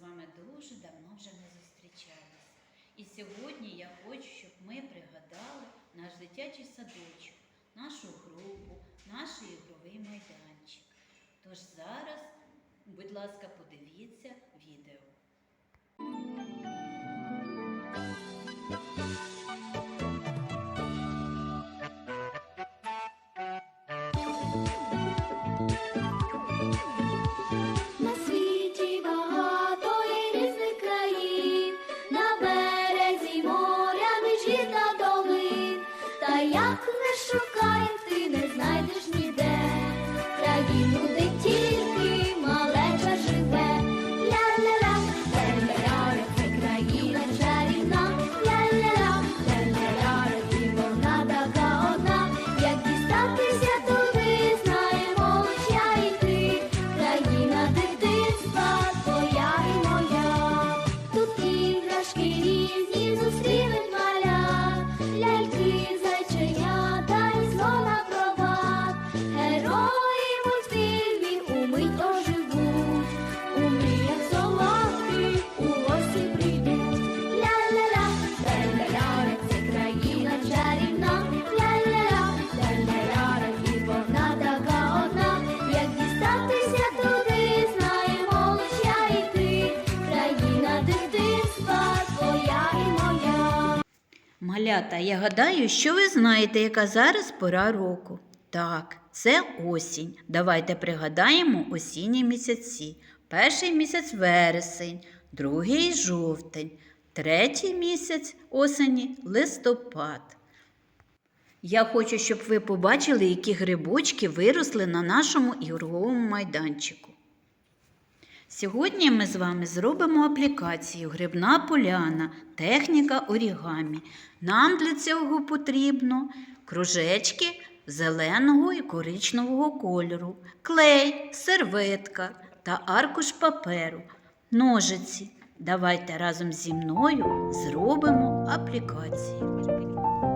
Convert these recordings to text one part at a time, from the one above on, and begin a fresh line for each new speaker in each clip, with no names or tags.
З вами дуже давно вже не зустрічались. І сьогодні я хочу, щоб ми пригадали наш дитячий садочок, нашу групу, наш ігровий майданчик. Тож зараз, будь ласка, подивіться відео.
На Та як не
Малята, я гадаю, що ви знаєте, яка зараз пора року. Так, це осінь. Давайте пригадаємо осінні місяці. Перший місяць вересень, другий жовтень, третій місяць осені листопад. Я хочу, щоб ви побачили, які грибочки виросли на нашому ігровому майданчику. Сьогодні ми з вами зробимо аплікацію Грибна поляна, техніка орігамі. Нам для цього потрібно кружечки зеленого і коричневого кольору, клей, серветка та аркуш паперу, ножиці. Давайте разом зі мною зробимо аплікацію.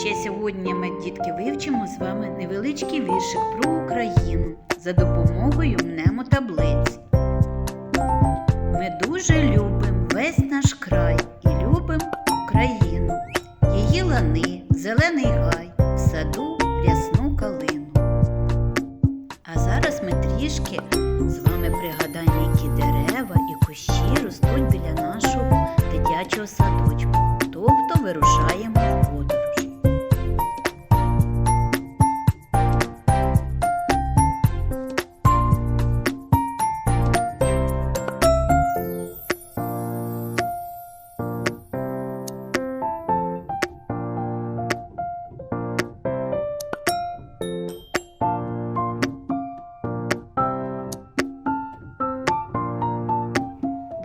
Ще сьогодні ми, дітки, вивчимо з вами невеличкий віршик про Україну за допомогою мнемотаблиць. Ми дуже любимо весь наш край і любимо Україну, її лани, зелений гай, в саду рясну калину. А зараз ми трішки з вами пригадаємо, які дерева і кущі ростуть біля нашого дитячого садочку. Тобто вирушаємо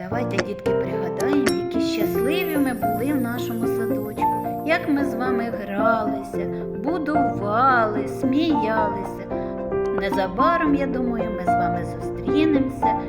Давайте, дітки, пригадаємо, які щасливі ми були в нашому садочку, як ми з вами гралися, будували, сміялися. Незабаром, я думаю, ми з вами зустрінемося